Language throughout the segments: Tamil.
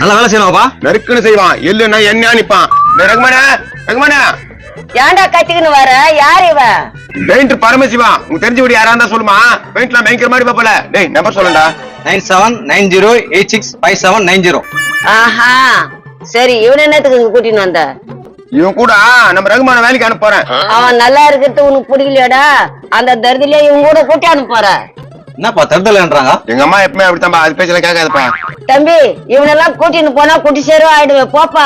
நல்லா வேலை செய்யணும்ப்பா நெருக்குன்னு செய்வான். இல்லைன்னா என்ன நிப்பான். ரகுமானே ரகுமானே. ஏன்டா கத்திக்கின்னு வர? யார் இவ பெயிண்டர் பரமசிவா உங்க தெரிஞ்சபடி யாரா இருந்தா சொல்லுமா? பெயிண்ட்லாம் பயங்கர மாதிரி பாப்பல டேய் நம்பர் சொல்லுடா. Nine seven nine zero eight six five seven nine zero. ஆஹா. சரி இவன் என்னத்துக்கு இங்க கூட்டின்னு வந்த? இவன் கூட நம்ம ரகுமான வேலைக்கு அனுப்ப போறேன். அவன் நல்லா இருக்கிறது உனக்கு பிடிக்கலையாடா அந்த தருதிலே இவன் கூட கூட்டி அனுப்புற என்னப்பா தருதலன்றாங்க எங்க அம்மா எப்பவுமே அப்படித்தான்பா அது பேச்சல கேட்காதப்பா. தம்பி இவனெல்லாம் கூட்டின்னு போனா குட்டி சேரும் ஆயிடுவேன் போப்பா.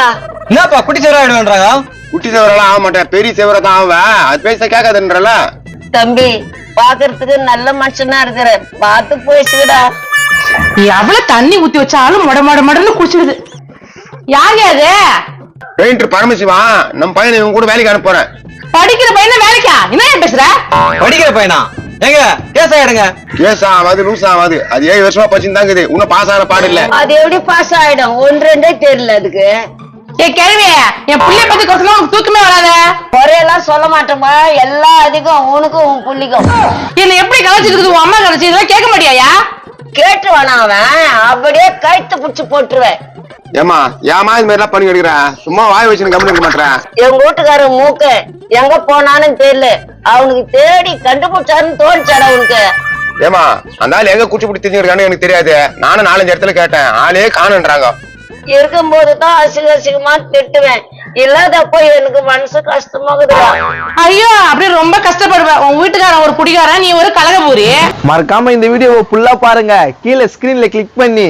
என்னப்பா குட்டி சேர ஆயிடுவேன்றாங்க? குட்டி சேவரெல்லாம் ஆக மாட்டேன் பெரிய சேவரை தான் ஆவேன். அது பேச கேட்காதுன்றல? தம்பி பாக்குறதுக்கு நல்ல மனுஷனா இருக்கிற பார்த்து போயிடுச்சுடா எவ்வளவு தண்ணி ஊத்தி வச்சாலும் மட மட மடன்னு குடிச்சிடுது யாருங்க அது? பெயிண்டர் பரமசிவா நம்ம பையனை இவன் கூட வேலைக்கு அனுப்ப போறேன். படிக்கிற பையன் வேலைக்கா? என்ன ஏன் பேசுற? படிக்கிற பையனா? ஏங்க கேஸ் ஆயிடுங்க. கேஸ் ஆகாது லூஸ் ஆகாது அது ஏழு வருஷமா பச்சுன்னு தாங்குது இன்னும் பாஸ் ஆன பாடு இல்ல. அது எப்படி பாஸ் ஆயிடும்? ஒன்று ரெண்டே தெரியல அதுக்கு. ஏ கேள்வி என் புள்ளைய பத்தி கொசமா உனக்கு தூக்கமே வராத? குறையெல்லாம் சொல்ல மாட்டோமா எல்லாம் அதிகம் உனக்கும் உன் புள்ளிக்கும். என்ன எப்படி கலைச்சிக்கிறது உன் அம்மா கலைச்சு இதெல்லாம் கேட்க மாட்டியாயா? அவன். அப்படியே கழுத்து புடிச்சு போட்டுருவேன். ஏமா ஏமா இது மாதிரி பண்ணி எடுக்கிற சும்மா வாய் வச்சுன்னு கம்மி இருக்க மாட்டேன் எங்க வீட்டுக்காரன் மூக்க. எங்க போனான்னு தெரியல. அவனுக்கு தேடி கண்டுபிடிச்சாருன்னு தோணுச்சாடா உனக்கு? ஏமா அந்த ஆள் எங்க குச்சி பிடி தெரிஞ்சிருக்கான்னு எனக்கு தெரியாது. நானும் நாலஞ்சு இடத்துல கேட்டேன். ஆளே காணுன்றாங்க. இருக்கும்போது தான் அசிங்க அசிங்கமா திட்டுவேன். இல்லாதப்போ எனக்கு மனசு கஷ்டமாகுதுடா. ஐயோ அப்படியே ரொம்ப கஷ்டப்படுவேன் உன் வீட்டுக்காரன் ஒரு குடிகாரன் நீ ஒரு கலகபூரி. மறக்காம இந்த வீடியோவை ஃபுல்லா பாருங்க. கீழே ஸ்கிரீன்ல கிளிக் பண்ணி.